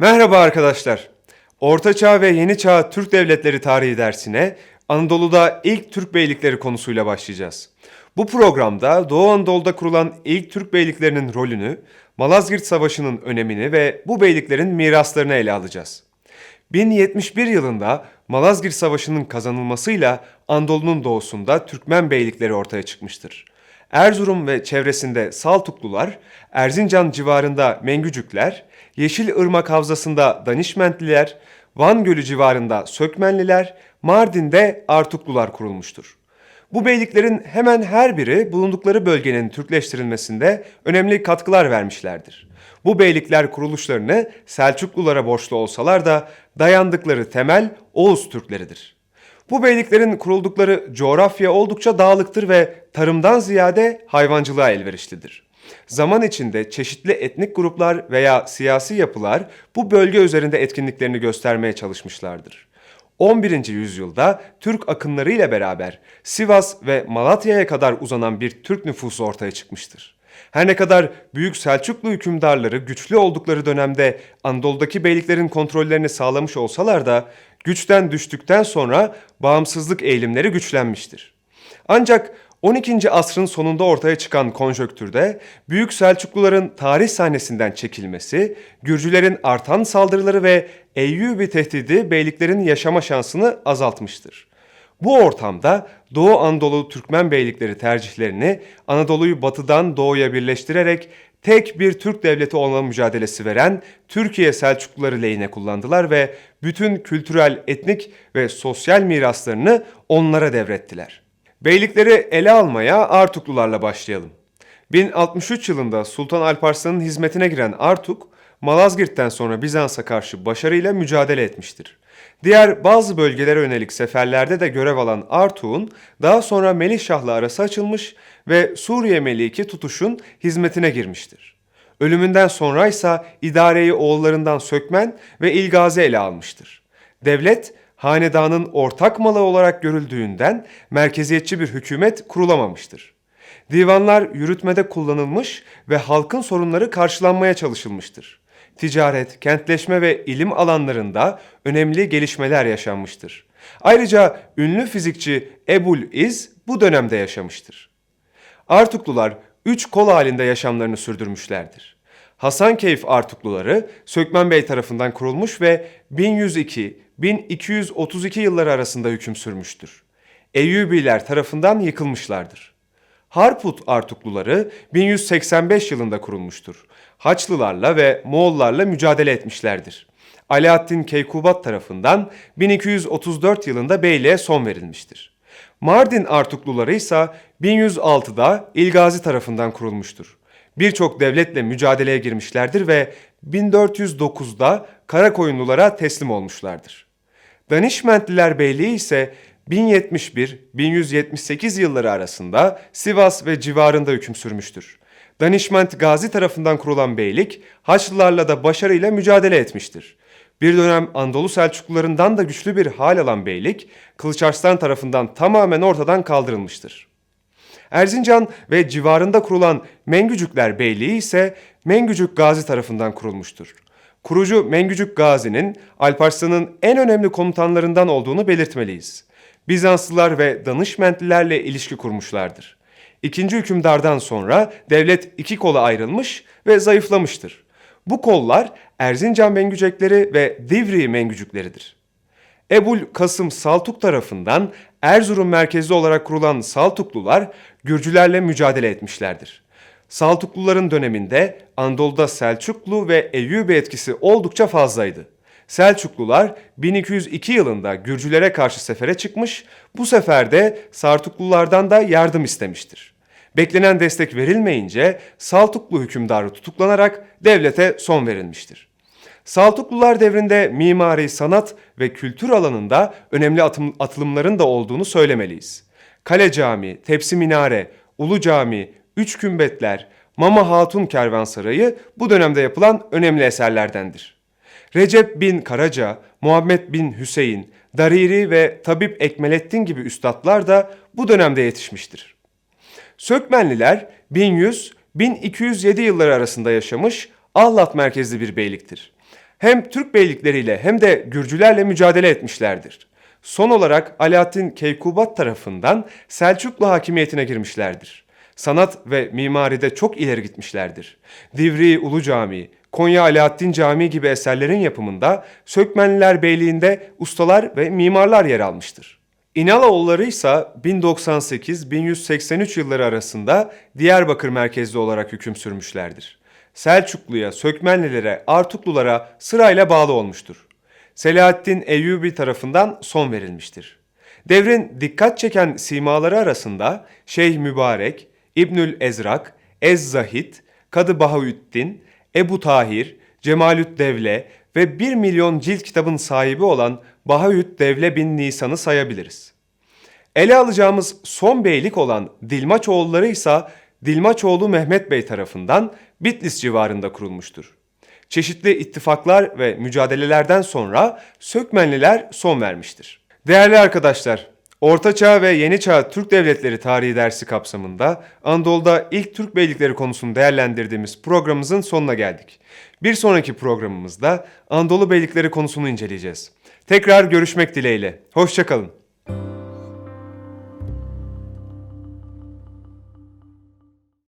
Merhaba arkadaşlar. Orta Çağ ve Yeni Çağ Türk Devletleri Tarihi dersine Anadolu'da ilk Türk beylikleri konusuyla başlayacağız. Bu programda Doğu Anadolu'da kurulan ilk Türk beyliklerinin rolünü, Malazgirt Savaşı'nın önemini ve bu beyliklerin miraslarını ele alacağız. 1071 yılında Malazgirt Savaşı'nın kazanılmasıyla Anadolu'nun doğusunda Türkmen beylikleri ortaya çıkmıştır. Erzurum ve çevresinde Saltuklular, Erzincan civarında Mengücükler, Yeşilırmak Havzası'nda Danişmentliler, Van Gölü civarında Sökmenliler, Mardin'de Artuklular kurulmuştur. Bu beyliklerin hemen her biri bulundukları bölgenin Türkleştirilmesinde önemli katkılar vermişlerdir. Bu beylikler kuruluşlarını Selçuklulara borçlu olsalar da dayandıkları temel Oğuz Türkleridir. Bu beyliklerin kuruldukları coğrafya oldukça dağlıktır ve tarımdan ziyade hayvancılığa elverişlidir. Zaman içinde çeşitli etnik gruplar veya siyasi yapılar bu bölge üzerinde etkinliklerini göstermeye çalışmışlardır. 11. yüzyılda Türk akınları ile beraber Sivas ve Malatya'ya kadar uzanan bir Türk nüfusu ortaya çıkmıştır. Her ne kadar Büyük Selçuklu hükümdarları güçlü oldukları dönemde Anadolu'daki beyliklerin kontrollerini sağlamış olsalar da güçten düştükten sonra bağımsızlık eğilimleri güçlenmiştir. Ancak 12. asrın sonunda ortaya çıkan konjöktürde Büyük Selçukluların tarih sahnesinden çekilmesi, Gürcülerin artan saldırıları ve Eyyubi tehdidi beyliklerin yaşama şansını azaltmıştır. Bu ortamda Doğu Anadolu Türkmen beylikleri tercihlerini Anadolu'yu batıdan doğuya birleştirerek tek bir Türk devleti olma mücadelesi veren Türkiye Selçukluları lehine kullandılar ve bütün kültürel, etnik ve sosyal miraslarını onlara devrettiler. Beylikleri ele almaya Artuklularla başlayalım. 1063 yılında Sultan Alparslan'ın hizmetine giren Artuk, Malazgirt'ten sonra Bizans'a karşı başarıyla mücadele etmiştir. Diğer bazı bölgelere yönelik seferlerde de görev alan Artuk'un daha sonra Melih Şah'la arası açılmış ve Suriye Meliki Tutuş'un hizmetine girmiştir. Ölümünden sonra ise idareyi oğullarından Sökmen ve İlgazi ele almıştır. Devlet hanedanın ortak malı olarak görüldüğünden merkeziyetçi bir hükümet kurulamamıştır. Divanlar yürütmede kullanılmış ve halkın sorunları karşılanmaya çalışılmıştır. Ticaret, kentleşme ve ilim alanlarında önemli gelişmeler yaşanmıştır. Ayrıca ünlü fizikçi Ebul İz bu dönemde yaşamıştır. Artuklular üç kol halinde yaşamlarını sürdürmüşlerdir. Hasankeyf Artukluları Sökmen Bey tarafından kurulmuş ve 1102-1232 yılları arasında hüküm sürmüştür. Eyyubiler tarafından yıkılmışlardır. Harput Artukluları 1185 yılında kurulmuştur. Haçlılarla ve Moğollarla mücadele etmişlerdir. Alaaddin Keykubat tarafından 1234 yılında beyliğe son verilmiştir. Mardin Artukluları ise 1106'da İlgazi tarafından kurulmuştur. Birçok devletle mücadeleye girmişlerdir ve 1409'da Karakoyunlulara teslim olmuşlardır. Danişmentliler Beyliği ise 1071-1178 yılları arasında Sivas ve civarında hüküm sürmüştür. Danişment Gazi tarafından kurulan beylik Haçlılarla da başarıyla mücadele etmiştir. Bir dönem Anadolu Selçuklularından da güçlü bir hal alan beylik Kılıç Arslan tarafından tamamen ortadan kaldırılmıştır. Erzincan ve civarında kurulan Mengücükler Beyliği ise Mengücük Gazi tarafından kurulmuştur. Kurucu Mengücük Gazi'nin Alparslan'ın en önemli komutanlarından olduğunu belirtmeliyiz. Bizanslılar ve Danışmentlilerle ilişki kurmuşlardır. İkinci hükümdardan sonra devlet iki kola ayrılmış ve zayıflamıştır. Bu kollar Erzincan Mengücekleri ve Divri Mengücükleridir. Ebul Kasım Saltuk tarafından Erzurum merkezli olarak kurulan Saltuklular Gürcülerle mücadele etmişlerdir. Saltukluların döneminde Anadolu'da Selçuklu ve Eyyubi etkisi oldukça fazlaydı. Selçuklular 1202 yılında Gürcülere karşı sefere çıkmış, bu seferde Sartuklulardan da yardım istemiştir. Beklenen destek verilmeyince Saltuklu hükümdarı tutuklanarak devlete son verilmiştir. Saltuklular devrinde mimari, sanat ve kültür alanında önemli atım, atılımların da olduğunu söylemeliyiz. Kale Cami, Tepsi Minare, Ulu Cami, Üç Kümbetler, Mama Hatun Kervansarayı bu dönemde yapılan önemli eserlerdendir. Recep bin Karaca, Muhammed bin Hüseyin, Dariri ve Tabip Ekmelettin gibi üstadlar da bu dönemde yetişmiştir. Sökmenliler 1100-1207 yılları arasında yaşamış Ahlat merkezli bir beyliktir. Hem Türk beylikleriyle hem de Gürcülerle mücadele etmişlerdir. Son olarak Alaaddin Keykubat tarafından Selçuklu hakimiyetine girmişlerdir. Sanat ve mimaride çok ileri gitmişlerdir. Divri Ulu Camii, Konya Alaaddin Camii gibi eserlerin yapımında Sökmenliler Beyliği'nde ustalar ve mimarlar yer almıştır. İnalaoğulları ise 1098-1183 yılları arasında Diyarbakır merkezli olarak hüküm sürmüşlerdir. Selçuklu'ya, Sökmenlilere, Artuklulara sırayla bağlı olmuştur. Selahaddin Eyyubi tarafından son verilmiştir. Devrin dikkat çeken simaları arasında Şeyh Mübarek, İbnül Ezrak, Ez-Zahid, Kadı Bahaüddin, Ebu Tahir, Cemalüt Devle ve 1 milyon cilt kitabın sahibi olan Bahaüt Devle bin Nisan'ı sayabiliriz. Ele alacağımız son beylik olan Dilmaçoğulları ise Dilmaçoğlu Mehmet Bey tarafından Bitlis civarında kurulmuştur. Çeşitli ittifaklar ve mücadelelerden sonra Sökmenliler son vermiştir. Değerli arkadaşlar, Orta Çağ ve Yeni Çağ Türk Devletleri Tarihi dersi kapsamında Anadolu'da ilk Türk beylikleri konusunu değerlendirdiğimiz programımızın sonuna geldik. Bir sonraki programımızda Anadolu beylikleri konusunu inceleyeceğiz. Tekrar görüşmek dileğiyle. Hoşçakalın.